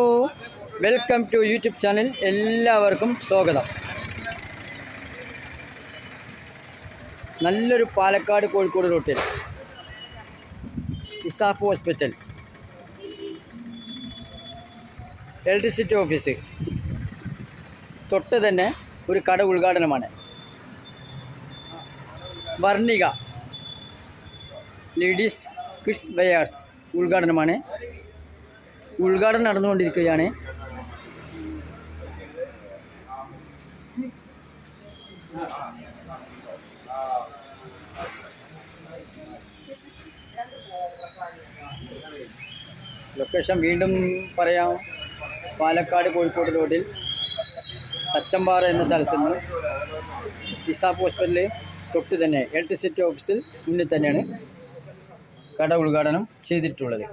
Hello welcome to YouTube channel എല്ലാവർക്കും സ്വാഗതം. നല്ലൊരു പാലക്കാട് കോഴിക്കോട് റൂട്ടിൽ ഇസാഫ് ഹോസ്പിറ്റൽ ഇലക്ട്രിസിറ്റി ഓഫീസ് തൊട്ട് തന്നെ ഒരു കട ഉദ്ഘാടനമാണ്. വർണിക. ലേഡീസ് കിഡ്സ് വെയേഴ്സ് ഉദ്ഘാടനമാണ്. ഉദ്ഘാടനം നടന്നുകൊണ്ടിരിക്കുകയാണ്. ലൊക്കേഷൻ വീണ്ടും പറയാം. പാലക്കാട് കോഴിക്കോട് റോഡിൽ തച്ചമ്പാറ എന്ന സ്ഥലത്ത് നിന്ന് ഇസാഫ് ഹോസ്പിറ്റലിൽ തൊട്ട് തന്നെ ഇലക്ട്രിസിറ്റി ഓഫീസിൽ മുന്നിൽ തന്നെയാണ് കട ഉദ്ഘാടനം ചെയ്തിട്ടുള്ളത്.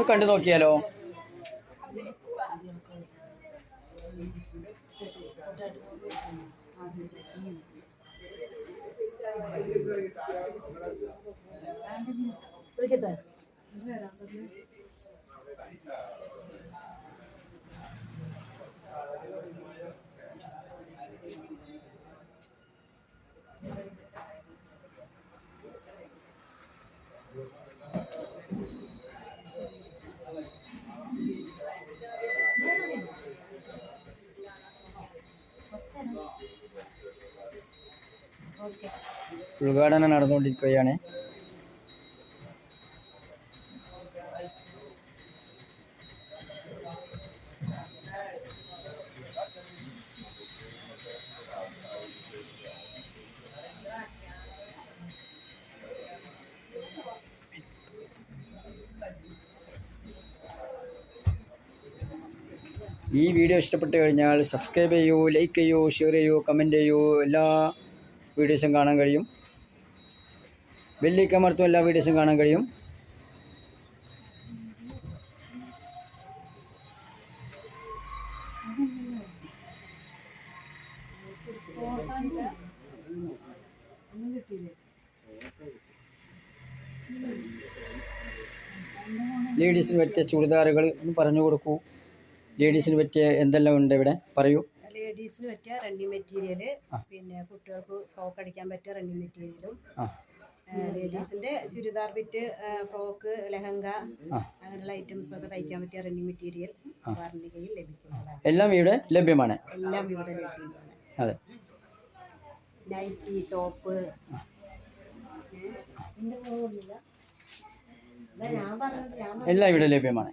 ഒന്ന് കണ്ടു നോക്കിയാലോ? ഉദ്ഘാടനം നടന്നുകൊണ്ടിരിക്കുകയാണ്. ഈ വീഡിയോ ഇഷ്ടപ്പെട്ട് കഴിഞ്ഞാൽ സബ്സ്ക്രൈബ് ചെയ്യൂ ലൈക്ക് ചെയ്യൂ ഷെയർ ചെയ്യൂ കമന്റ് ചെയ്യൂ. എല്ലാ വീഡിയോസും കാണാൻ കഴിയും. ബെല്ലേക്ക് അമർത്തും എല്ലാ വീഡിയോസും കാണാൻ കഴിയും. ലേഡീസിന് പറ്റിയ ചുരിദാറുകൾ ഒന്ന് പറഞ്ഞു കൊടുക്കൂ. ലേഡീസിന് പറ്റിയ എന്തെല്ലാം ഉണ്ട് ഇവിടെ? പറയൂ. ലേഡീസിന് പറ്റിയ റണ്ണിങ് മെറ്റീരിയൽ പിന്നെ കുട്ടികൾക്ക് ഫ്രോക്ക് അടിക്കാൻ പറ്റിയ റണ്ണിങ് മെറ്റീരിയലും ലേഡീസിന്റെ ചുരിദാർ ബിറ്റ് ഫ്രോക്ക് ലെഹങ്ക അങ്ങനെയുള്ള ഐറ്റംസ് ഒക്കെ തയ്ക്കാൻ പറ്റിയ റണ്ണിങ് മെറ്റീരിയൽ വാർണികയിൽ ലഭിക്കുന്നതാണ്. എല്ലാം ഇവിടെ ലഭ്യമാണ്. എല്ലാം ഇവിടെ ലഭ്യമാണ്. അതെ. നൈറ്റി ടോപ്പ് എല്ലാം ഇവിടെ ലഭ്യമാണ്.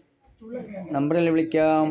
നമ്പറിൽ വിളിക്കാം.